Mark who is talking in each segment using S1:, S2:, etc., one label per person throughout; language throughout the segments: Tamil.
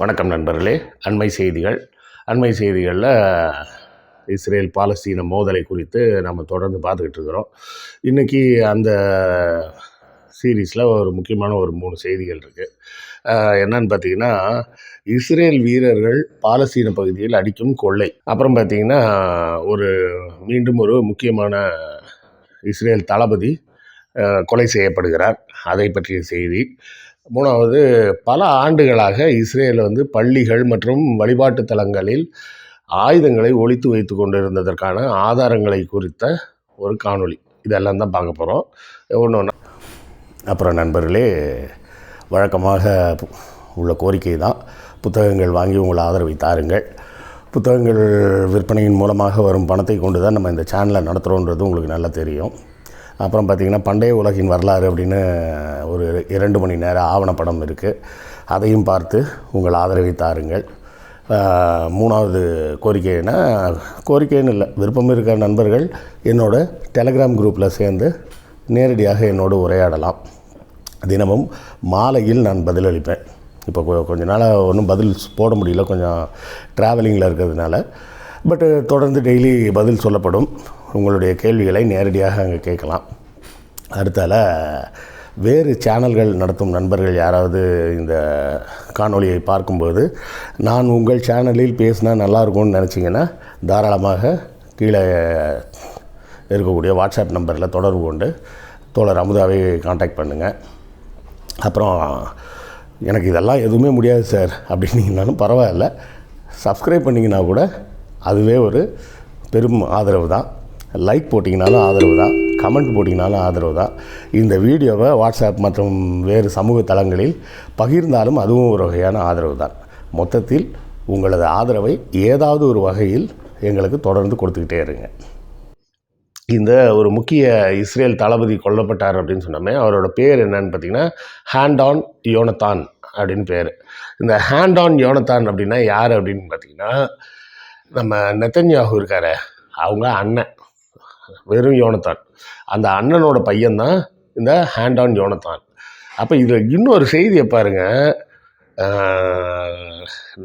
S1: வணக்கம் நண்பர்களே. அண்மை செய்திகள். அண்மை செய்திகளில் இஸ்ரேல் பாலஸ்தீன மோதலை குறித்து நம்ம தொடர்ந்து பார்த்துக்கிட்டு இருக்கிறோம். இன்றைக்கி அந்த சீரீஸில் ஒரு முக்கியமான ஒரு மூணு செய்திகள் இருக்குது என்னன்னு பார்த்தீங்கன்னா இஸ்ரேல் வீரர்கள் பாலஸ்தீன பகுதியில் அடிக்கும் கொள்ளை. அப்புறம் பார்த்தீங்கன்னா ஒரு மீண்டும் ஒரு முக்கியமான இஸ்ரேல் தளபதி கொலை செய்யப்படுகிறார். அதை பற்றிய செய்தி. மூணாவது பல ஆண்டுகளாக இஸ்ரேல் வந்து பள்ளிகள் மற்றும் வழிபாட்டு தலங்களில் ஆயுதங்களை ஒழித்து வைத்து கொண்டிருந்ததற்கான ஆதாரங்களை குறித்த ஒரு காணொளி. இதெல்லாம் தான் பார்க்க போகிறோம் ஒன்று ஒன்று அப்புறம் நண்பர்களே வழக்கமாக உள்ள கோரிக்கை தான் புத்தகங்கள் வாங்கி உங்களை ஆதரவை தாருங்கள். புத்தகங்கள் விற்பனையின் மூலமாக வரும் பணத்தை கொண்டு தான் நம்ம இந்த சேனலை நடத்துகிறோன்றது உங்களுக்கு நல்லா தெரியும். அப்புறம் பார்த்திங்கன்னா பண்டைய உலகின் வரலாறு அப்படின்னு ஒரு இரண்டு மணி நேர ஆவணப்படம் இருக்குது அதையும் பார்த்து உங்கள் ஆதரவை தாருங்கள். மூணாவது கோரிக்கைன்னா கோரிக்கைன்னு இல்லை. விருப்பம் இருக்கிற நண்பர்கள் என்னோட டெலகிராம் குரூப்பில் சேர்ந்து நேரடியாக என்னோடு உரையாடலாம். தினமும் மாலையில் நான் பதிலளிப்பேன் இப்போ கொஞ்ச நாளாக ஒன்றும் பதில் போட முடியல. கொஞ்சம் ட்ராவலிங்கில் இருக்கிறதுனால. பட்டு தொடர்ந்து டெய்லி பதில் சொல்லப்படும். உங்களுடைய கேள்விகளை நேரடியாக அங்கே கேட்கலாம். அடுத்தால வேறு சேனல்கள் நடத்தும் நண்பர்கள் யாராவது இந்த காணொலியை பார்க்கும்போது நான் உங்கள் சேனலில் பேசினா நல்லா இருக்கும்னு நினச்சிங்கன்னா தாராளமாக கீழே இருக்கக்கூடிய வாட்ஸ்அப் நம்பரில் தொடர்பு கொண்டு தோழர் அமுதாவை காண்டாக்ட் பண்ணுங்கள் அப்புறம் எனக்கு இதெல்லாம் எதுவுமே முடியாது சார் அப்படின்னீங்கனாலும் பரவாயில்ல. சப்ஸ்கிரைப் பண்ணிங்கன்னா கூட அதுவே ஒரு பெரும் ஆதரவு தான். லைக் போட்டிங்கனாலும் ஆதரவு தான். கமெண்ட் போட்டிங்கனாலும் ஆதரவு தான். இந்த வீடியோவை வாட்ஸ்அப் மற்றும் வேறு சமூக தளங்களில் பகிர்ந்தாலும் அதுவும் ஒரு வகையான ஆதரவு தான். மொத்தத்தில் உங்களது ஆதரவை ஏதாவது ஒரு வகையில் எங்களுக்கு தொடர்ந்து கொடுத்துக்கிட்டே இருங்க. இந்த ஒரு முக்கிய இஸ்ரேல் தளபதி கொல்லப்பட்டார் அப்படின்னு சொன்னோமே அவரோட பேர் என்னன்னு பார்த்தீங்கன்னா ஹேண்ட் ஆன் யோனத்தான் அப்படின்னு பேர். இந்த ஹேண்ட் ஆன் யோனத்தான் அப்படின்னா யார் அப்படின்னு பார்த்தீங்கன்னா நம்ம நெத்தன்யாகு இருக்காரு. அவங்க அண்ணன். வெறும் யோனத்தான். அந்த அண்ணனோட பையன்தான் இந்த ஹேண்ட் ஆன் யோனத்தான். அப்போ இதில் இன்னொரு செய்தியை பாருங்கள்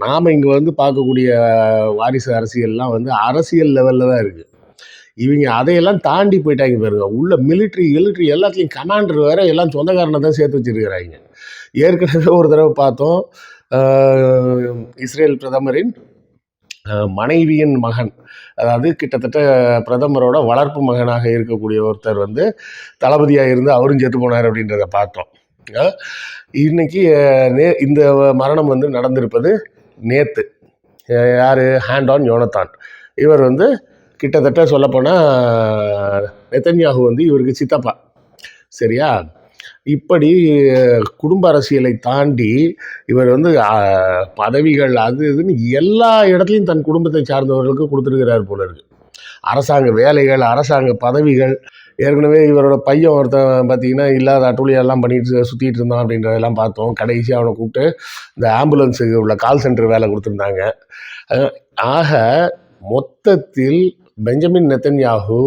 S1: நாம் இங்கே வந்து பார்க்கக்கூடிய வாரிசு அரசியல்லாம் வந்து அரசியல் லெவலில் தான் இருக்குது இவங்க அதையெல்லாம் தாண்டி போயிட்டாங்க பாருங்க. உள்ள மிலிட்ரி கிலிட்ரி எல்லாத்தையும் கமாண்டர் வேற எல்லாம் சொந்தக்காரனை தான் சேர்த்து வச்சிருக்கிறாங்க. ஏற்கனவே ஒரு தடவை பார்த்தோம் இஸ்ரேல் பிரதமரின் மனைவியின் மகன் அதாவது கிட்டத்தட்ட பிரதமரோட வளர்ப்பு மகனாக இருக்கக்கூடிய ஒருத்தர் வந்து தளபதியாக இருந்து அவரும் செத்து போனார் அப்படின்றத பார்த்தோம். இன்னைக்கு நே இந்த மரணம் வந்து நடந்திருப்பது நேத்து. யார்? ஹேண்ட் ஆன் யோனத்தான் இவர் வந்து கிட்டத்தட்ட சொல்லப்போனால் நெத்தன்யாகு வந்து இவருக்கு சித்தப்பா. சரியா? இப்படி குடும்ப அரசியலை தாண்டி இவர் வந்து பதவிகள் அது இதுன்னு எல்லா இடத்துலையும் தன் குடும்பத்தை சார்ந்தவர்களுக்கு கொடுத்துருக்கிறார் போல இருக்கு. அரசாங்க வேலைகள் அரசாங்க பதவிகள் ஏற்கனவே இவரோட பையன் ஒருத்தன் பார்த்தீங்கன்னா இல்லாத அட்டூழியெல்லாம் பண்ணிட்டு சுற்றிட்டு இருந்தான் அப்படின்றதெல்லாம் பார்த்தோம். கடைசியாக அவனை கூப்பிட்டு இந்த ஆம்புலன்ஸுக்கு உள்ள கால் சென்டர் வேலை கொடுத்துருந்தாங்க. ஆக மொத்தத்தில் பெஞ்சமின் நெத்தன்யாகு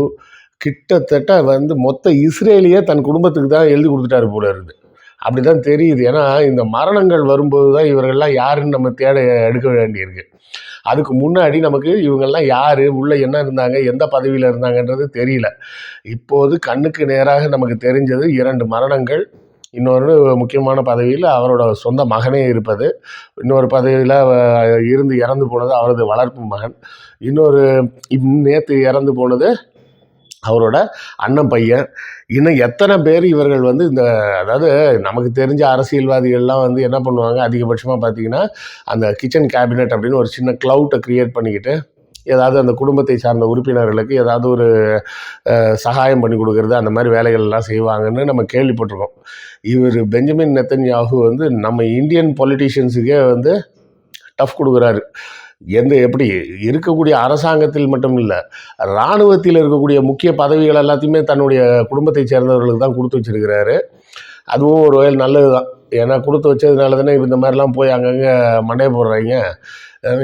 S1: கிட்டத்தட்ட வந்து மொத்த இஸ்ரேலியே தன் குடும்பத்துக்கு தான் எழுதி கொடுத்துட்டாரு போல இருந்து. அப்படி தான் தெரியுது. ஏன்னா இந்த மரணங்கள் வரும்போது தான் இவர்கள்லாம் யாருன்னு நம்ம தேட எடுக்க வேண்டியிருக்கு. அதுக்கு முன்னாடி நமக்கு இவங்கெல்லாம் யார் உள்ளே என்ன இருந்தாங்க எந்த பதவியில் இருந்தாங்கன்றது தெரியல. இப்போது கண்ணுக்கு நேராக நமக்கு தெரிஞ்சது இரண்டு மரணங்கள். இன்னொரு முக்கியமான பதவியில் அவரோட சொந்த மகனே இருப்பது. இன்னொரு பதவியில் இருந்து இறந்து போனது அவரது வளர்ப்பு மகன். இன்னொரு நேற்று இறந்து போனது அவரோட அண்ணன் பையன். இன்னும் எத்தனை பேர் இவர்கள் வந்து இந்த அதாவது நமக்கு தெரிஞ்ச அரசியல்வாதிகள்லாம் வந்து என்ன பண்ணுவாங்க? அதிகபட்சமாக பார்த்தீங்கன்னா அந்த கிச்சன் கேபினட் அப்படின்னு ஒரு சின்ன க்ளவுட்டை க்ரியேட் பண்ணிக்கிட்டு ஏதாவது அந்த குடும்பத்தை சார்ந்த உறுப்பினர்களுக்கு ஏதாவது ஒரு சகாயம் பண்ணி கொடுக்கறது அந்த மாதிரி வேலைகள் எல்லாம் செய்வாங்கன்னு நம்ம கேள்விப்பட்டிருக்கோம். இவர் பெஞ்சமின் நெத்தன்யாகு வந்து நம்ம இந்தியன் பொலிட்டீஷியன்ஸுக்கே வந்து டஃப் கொடுக்குறாரு. எந்த எப்படி இருக்கக்கூடிய அரசாங்கத்தில் மட்டும் இல்லை இராணுவத்தில் இருக்கக்கூடிய முக்கிய பதவிகள் எல்லாத்தையுமே தன்னுடைய குடும்பத்தை சேர்ந்தவர்களுக்கு தான் கொடுத்து வச்சிருக்கிறாரு. அதுவும் ஒரு வகையில் நல்லது தான் ஏன்னா கொடுத்து வச்சதுனால தானே இந்த மாதிரிலாம் போய் அங்கங்கே மண்டைய போடுறீங்க.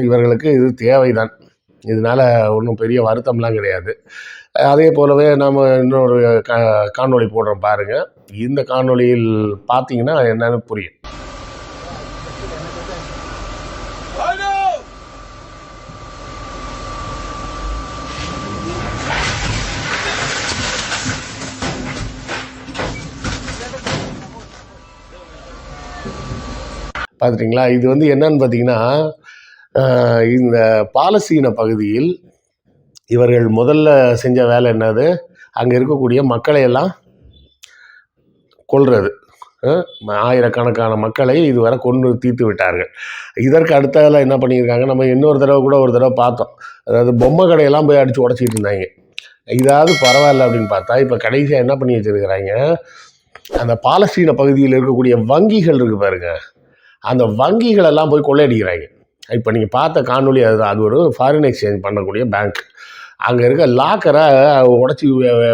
S1: இவர்களுக்கு இது தேவைதான். இதனால் ஒன்றும் பெரிய வருத்தம்லாம் கிடையாது. அதே போலவே நாம் இன்னொரு கா காணொளி போடுறோம் பாருங்கள் இந்த காணொளியில் பார்த்தீங்கன்னா என்னென்னு புரியும். பார்த்துட்டிங்களா இது வந்து என்னன்னு பார்த்தீங்கன்னா இந்த பாலஸ்தீன பகுதியில் இவர்கள் முதல்ல செஞ்ச வேலை என்னது? அங்கே இருக்கக்கூடிய மக்களையெல்லாம் கொள்வது ஆயிரக்கணக்கான மக்களை இதுவரை கொன்று தீர்த்து விட்டார்கள். இதற்கு அடுத்ததில் என்ன பண்ணியிருக்காங்க? நம்ம இன்னொரு தடவை கூட ஒரு தடவை பார்த்தோம். அதாவது பொம்மை கடையெல்லாம் போய் அடித்து உடச்சிட்டு இருந்தாங்க. இதாவது பரவாயில்ல அப்படின்னு பார்த்தா இப்போ கடைசியாக என்ன பண்ணி வச்சுருக்கிறாங்க? அந்த பாலஸ்தீன பகுதியில் இருக்கக்கூடிய வங்கிகள் இருக்கு பாருங்கள் அந்த வங்கிகளெல்லாம் போய் கொள்ளையடிக்கிறாங்க. இப்போ நீங்கள் பார்த்த காணொலி அதுதான் அது ஒரு ஃபாரின் எக்ஸ்சேஞ்ச் பண்ணக்கூடிய பேங்க் அங்கே இருக்க லாக்கரை உடச்சி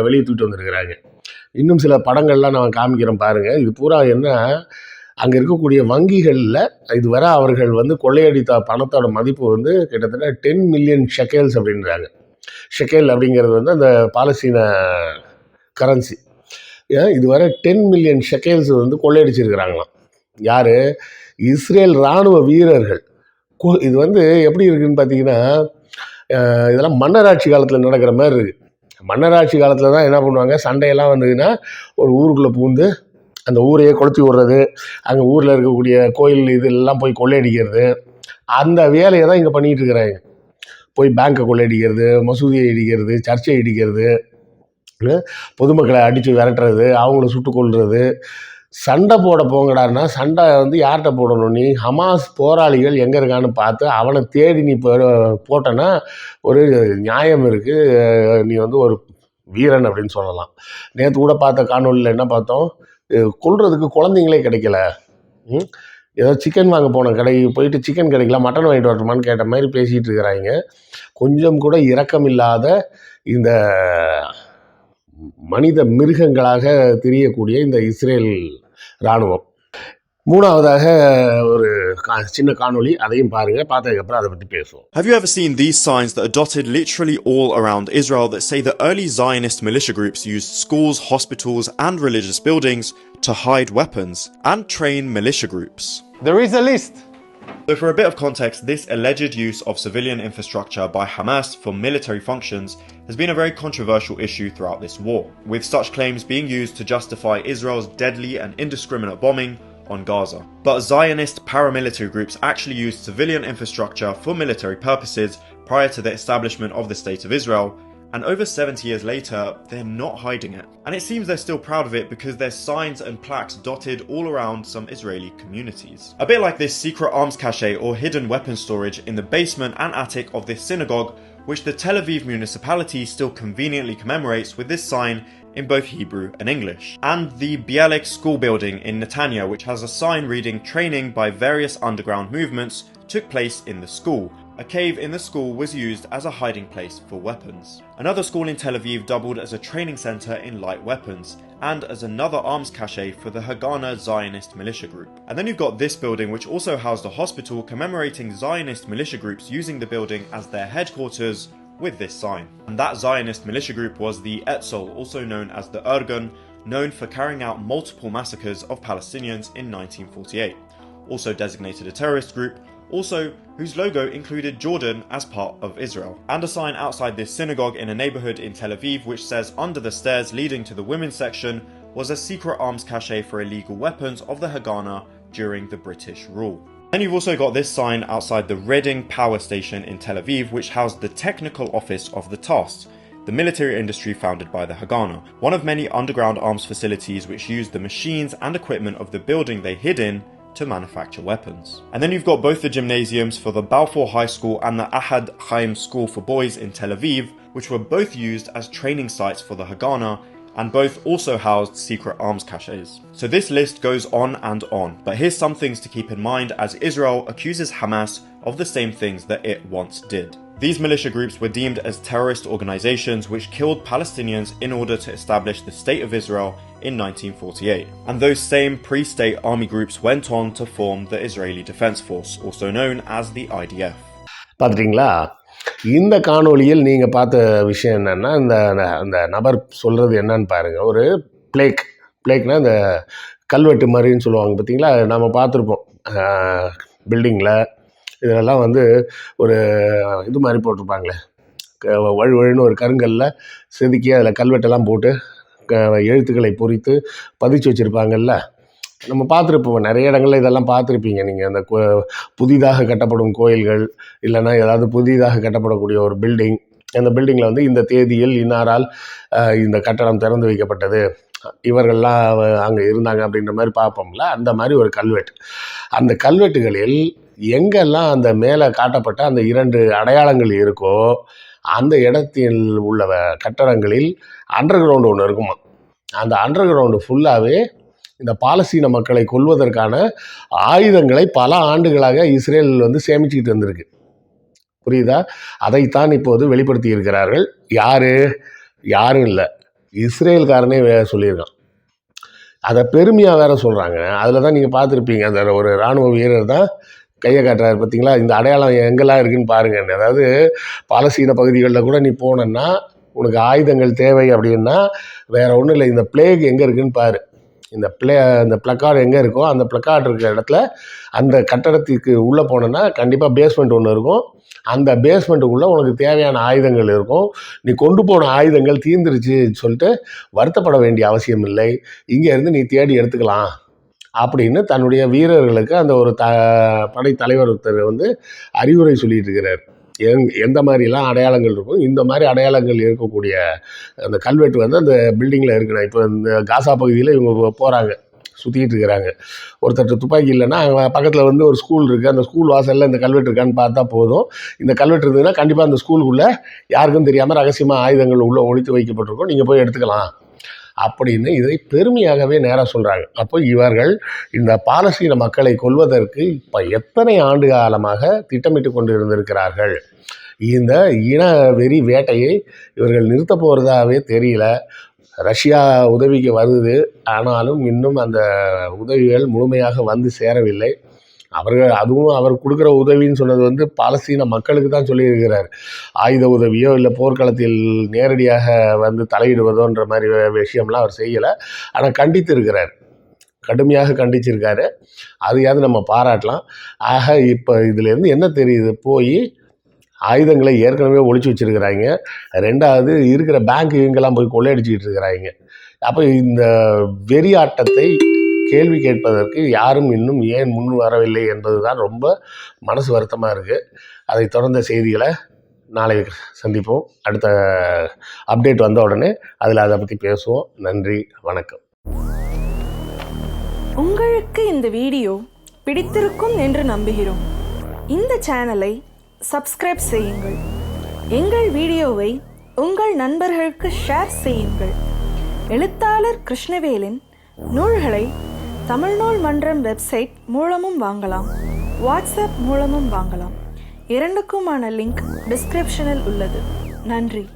S1: வெளியே தூக்கிட்டு வந்திருக்கிறாங்க. இன்னும் சில படங்கள்லாம் நான் காமிக்கிறேன் பாருங்கள் இது பூரா என்ன? அங்கே இருக்கக்கூடிய வங்கிகளில் இதுவரை அவர்கள் வந்து கொள்ளையடித்த பணத்தோட மதிப்பு வந்து கிட்டத்தட்ட டென் மில்லியன் ஷெக்கேல்ஸ் அப்படின்றாங்க. ஷெக்கேல் அப்படிங்கிறது வந்து அந்த பாலஸ்தீன கரன்சி இதுவரை டென் மில்லியன் ஷெக்கேல்ஸ் வந்து கொள்ளையடிச்சிருக்கிறாங்களாம். யார்? இஸ்ரேல் இராணுவ வீரர்கள். இது வந்து எப்படி இருக்குன்னு பார்த்தீங்கன்னா இதெல்லாம் மன்னராட்சி காலத்தில் நடக்கிற மாதிரி இருக்குது மன்னராட்சி காலத்தில் தான் என்ன பண்ணுவாங்க? சண்டையெல்லாம் வந்ததுன்னா ஒரு ஊருக்குள்ளே பூந்து அந்த ஊரையே கொளுத்தி விடுறது அங்கே ஊரில் இருக்கக்கூடிய கோயில் இதெல்லாம் போய் கொள்ளையடிக்கிறது. அந்த வேலையை தான் இங்கே பண்ணிகிட்டு இருக்கிறாங்க. போய் பேங்க்கை கொள்ளையடிக்கிறது மசூதியை இடிக்கிறது சர்ச்சை இடிக்கிறது பொதுமக்களை அடித்து விரட்டுறது அவங்கள சுட்டு கொல்றது சண்டை போட போங்கடான்னா சண்டை வந்து யார்கிட்ட போடணும் நீ? ஹமாஸ் போராளிகள் எங்கே இருக்கான்னு பார்த்து அவனை தேடி நீ போ போட்டனா ஒரு நியாயம் இருக்குது நீ வந்து ஒரு வீரன் அப்படின்னு சொல்லலாம். நேற்று கூட பார்த்த காணொலியில் என்ன பார்த்தோம்? கொள்றதுக்கு குழந்தைங்களே கிடைக்கல. ம்? ஏதோ சிக்கன் வாங்க போன கடைக்கு போயிட்டு சிக்கன் கிடைக்கல மட்டன் வாங்கிட்டு வரட்டுமான்னு கேட்ட மாதிரி பேசிகிட்டு இருக்கிறாங்க. கொஞ்சம் கூட இரக்கம் இல்லாத இந்த மனித மிருகங்களாக தெரியக்கூடிய இந்த இஸ்ரேல் இராணுவம் மூணாவதாக ஒரு கா- சின்ன காணொளி அதையும் பாருங்க பார்த்ததுக்கப்புறம் அதை பற்றி பேசுவோம்
S2: Have you ever seen these signs that are dotted literally all around Israel that say that early Zionist militia groups used schools, hospitals, and religious buildings to hide weapons and train militia groups?
S3: There is a list.
S2: So, for a bit of context, this alleged use of civilian infrastructure by Hamas for military functions has been a very controversial issue throughout this war, with such claims being used to justify Israel's deadly and indiscriminate bombing on Gaza. But Zionist paramilitary groups actually used civilian infrastructure for military purposes prior to the establishment of the State of Israel, and over 70 years later, they're not hiding it. And it seems they're still proud of it because there's signs and plaques dotted all around some Israeli communities. A bit like this secret arms cache or hidden weapon storage in the basement and attic of this synagogue, which the Tel Aviv municipality still conveniently commemorates with this sign in both Hebrew and English. And the Bialik school building in Netanya, which has a sign reading training by various underground movements, took place in the school. A cave in the school was used as a hiding place for weapons. Another school in Tel Aviv doubled as a training center in light weapons and as another arms cache for the Haganah Zionist militia group. And then you've got this building, which also housed a hospital commemorating Zionist militia groups using the building as their headquarters with this sign. And that Zionist militia group was the Etzel, also known as the Ergun, known for carrying out multiple massacres of Palestinians in 1948. Also designated a terrorist group, also whose logo included Jordan as part of Israel. And a sign outside this synagogue in a neighborhood in Tel Aviv which says under the stairs leading to the women's section was a secret arms cache for illegal weapons of the Haganah during the British rule. Then you've also got this sign outside the Reading Power Station in Tel Aviv, which housed the technical office of the TASS, the military industry founded by the Haganah, one of many underground arms facilities which used the machines and equipment of the building they hid in to manufacture weapons. And then you've got both the gymnasiums for the Balfour High School and the Ahad Chaim School for Boys in Tel Aviv, which were both used as training sites for the Haganah and both also housed secret arms caches. So this list goes on and on, but here's some things to keep in mind as Israel accuses Hamas of the same things that it once did. These militia groups were deemed as terrorist organizations which killed Palestinians in order to establish the State of Israel in 1948. And those same pre state army groups went on to form the Israeli Defense Force, also known as the IDF.
S1: இந்த காணொளியில் நீங்கள் பார்த்த விஷயம் என்னென்னா இந்த அந்த நபர் சொல்கிறது என்னன்னு பாருங்கள் ஒரு பிளேக் பிளேக்னா இந்த கல்வெட்டு மாதிரின்னு சொல்லுவாங்க பார்த்தீங்களா? நம்ம பார்த்துருப்போம். பில்டிங்கில் இதெல்லாம் வந்து ஒரு இது மாதிரி போட்டிருப்பாங்களே. க- வழுவழுன்னு ஒரு கருங்கல்ல செதுக்கி அதில் கல்வெட்டெல்லாம் போட்டு க- எழுத்துக்களை பொறித்து பதிச்சு வச்சுருப்பாங்கல்ல? நம்ம பார்த்துருப்போம். நிறைய இடங்களில் இதெல்லாம் பார்த்துருப்பீங்க. நீங்கள் அந்த கோ- புதிதாக கட்டப்படும் கோயில்கள் இல்லைன்னா ஏதாவது புதிதாக கட்டப்படக்கூடிய ஒரு பில்டிங் அந்த பில்டிங்கில் வந்து இந்த தேதியில் இன்னாரால் இந்த கட்டடம் திறந்து வைக்கப்பட்டது. இவர்கள்லாம் அங்கே இருந்தாங்க அப்படின்ற மாதிரி பார்ப்போம்ல. அந்த மாதிரி ஒரு கல்வெட்டு. அந்த கல்வெட்டுகளில் எங்கெல்லாம் அந்த மேலே காட்டப்பட்ட அந்த இரண்டு அடையாளங்கள் இருக்கோ அந்த இடத்தில் உள்ள வ- கட்டடங்களில் அண்டர் கிரவுண்டு ஒன்று இருக்குமா அந்த அண்டர் கிரவுண்டு ஃபுல்லாகவே இந்த பாலஸ்தீன மக்களை கொல்வதற்கான ஆயுதங்களை பல ஆண்டுகளாக இஸ்ரேல் வந்து சேமிச்சுக்கிட்டு வந்திருக்கு புரியுதா? அதைத்தான் இப்போது வெளிப்படுத்தி இருக்கிறார்கள். யாரு? யாரும் இல்லை. இஸ்ரேல்காரனே வே சொல்லியிருக்கான். அதை பெருமையாக வேற சொல்கிறாங்க அதில் தான் நீங்கள் பார்த்துருப்பீங்க. அந்த ஒரு இராணுவ வீரர் தான் கையை காட்டுறாரு. பார்த்தீங்களா இந்த அடையாளம் எங்கெல்லாம் இருக்குன்னு பாருங்க. அதாவது பாலஸ்தீன பகுதிகளில் கூட நீ போனன்னா உனக்கு ஆயுதங்கள் தேவை அப்படின்னா வேற ஒன்றும் இல்லை. இந்த பிளேக் எங்கே இருக்குன்னு பாரு. இந்த பிளே இந்த ப்ளக்கார்டு எங்கே இருக்கோ அந்த ப்ளக்கார்டு இருக்கிற இடத்துல அந்த கட்டடத்துக்கு உள்ளே போனோன்னா கண்டிப்பாக பேஸ்மெண்ட் ஒன்று இருக்கும். அந்த பேஸ்மெண்ட்டுக்குள்ளே உனக்கு தேவையான ஆயுதங்கள் இருக்கும். நீ கொண்டு போன ஆயுதங்கள் தீர்ந்துருச்சு சொல்லிட்டு வருத்தப்பட வேண்டிய அவசியம் இல்லை. இங்கே இருந்து நீ தேடி எடுத்துக்கலாம் அப்படின்னு தன்னுடைய வீரர்களுக்கு அந்த ஒரு த படை தலைவர் ஒருத்தர் வந்து அறிவுரை சொல்லிட்டு இருக்கிறார். எங் எந்த மாதிரிலாம் அடையாளங்கள் இருக்கும் இந்த மாதிரி அடையாளங்கள் இருக்கக்கூடிய அந்த கல்வெட்டு வந்து அந்த பில்டிங்கில் இருக்குண்ணா. இப்போ இந்த காசா பகுதியில் இவங்க போகிறாங்க சுற்றிக்கிட்டு இருக்கிறாங்க. ஒருத்தர் துப்பாக்கி இல்லைன்னா பக்கத்தில் வந்து ஒரு ஸ்கூல் இருக்குது அந்த ஸ்கூல் வாசலில் இந்த கல்வெட்டு இருக்கான்னு பார்த்தா போதும். இந்த கல்வெட்டு இருந்ததுன்னா கண்டிப்பாக அந்த ஸ்கூலுக்குள்ளே யாருக்கும் தெரியாமல் ரகசியமாக ஆயுதங்கள் உள்ளே ஒழித்து வைக்கப்பட்டிருக்கும். நீங்கள் போய் எடுத்துக்கலாம். அப்படின்னு இதை பெருமையாகவே நேராக சொல்கிறாங்க அப்போ இவர்கள் இந்த பாலஸ்தீன மக்களை கொல்வதற்கு இப்போ எத்தனை ஆண்டு காலமாக திட்டமிட்டு கொண்டு இருந்திருக்கிறார்கள் இந்த இன வெறி வேட்டையை இவர்கள் நிறுத்த போகிறதாவே தெரியல. ரஷ்யா உதவிக்கு வருது. ஆனாலும் இன்னும் அந்த உதவிகள் முழுமையாக வந்து சேரவில்லை. அவர்கள் அதுவும் அவர் கொடுக்குற உதவின்னு சொன்னது வந்து பாலஸ்தீன மக்களுக்கு தான் சொல்லியிருக்கிறார். ஆயுத உதவியோ இல்லை போர்க்களத்தில் நேரடியாக வந்து தலையிடுவதோன்ற மாதிரி விஷயம்லாம் அவர் செய்யலை. ஆனால் கண்டித்து இருக்கிறார் கடுமையாக கண்டிச்சிருக்காரு. அதையாவது நம்ம பாராட்டலாம். ஆக இப்போ இதுலேருந்து என்ன தெரியுது? போய் ஆயுதங்களை ஏற்கனவே ஒழிச்சு வச்சுருக்கிறாங்க. ரெண்டாவது இருக்கிற பேங்க் இவங்கெல்லாம் போய் கொள்ளையடிச்சிக்கிட்டு இருக்கிறாங்க. அப்போ இந்த வெறியாட்டத்தை கேள்வி கேட்பதற்கு யாரும் இன்னும் ஏன் முன் வரவில்லை என்பது தான் ரொம்ப மனசு வருத்தமாக இருக்குது அதை தொடர்ந்த செய்திகளை நாளை சந்திப்போம். அடுத்த அப்டேட் வந்த உடனே அதில் அதை பற்றி பேசுவோம். நன்றி வணக்கம்.
S3: உங்களுக்கு இந்த வீடியோ பிடித்திருக்கும் என்று நம்புகிறோம். இந்த சேனலை சப்ஸ்கிரைப் செய்யுங்கள். எங்கள் வீடியோவை உங்கள் நண்பர்களுக்கு ஷேர் செய்யுங்கள். எழுத்தாளர் கிருஷ்ணவேலின் நூல்களை தமிழ்நூல் மன்றம் வெப்சைட் மூலமும் வாங்கலாம். வாட்ஸ்அப் மூலமும் வாங்கலாம். இரண்டுக்குமான லிங்க் டிஸ்கிரிப்ஷனில் உள்ளது. நன்றி.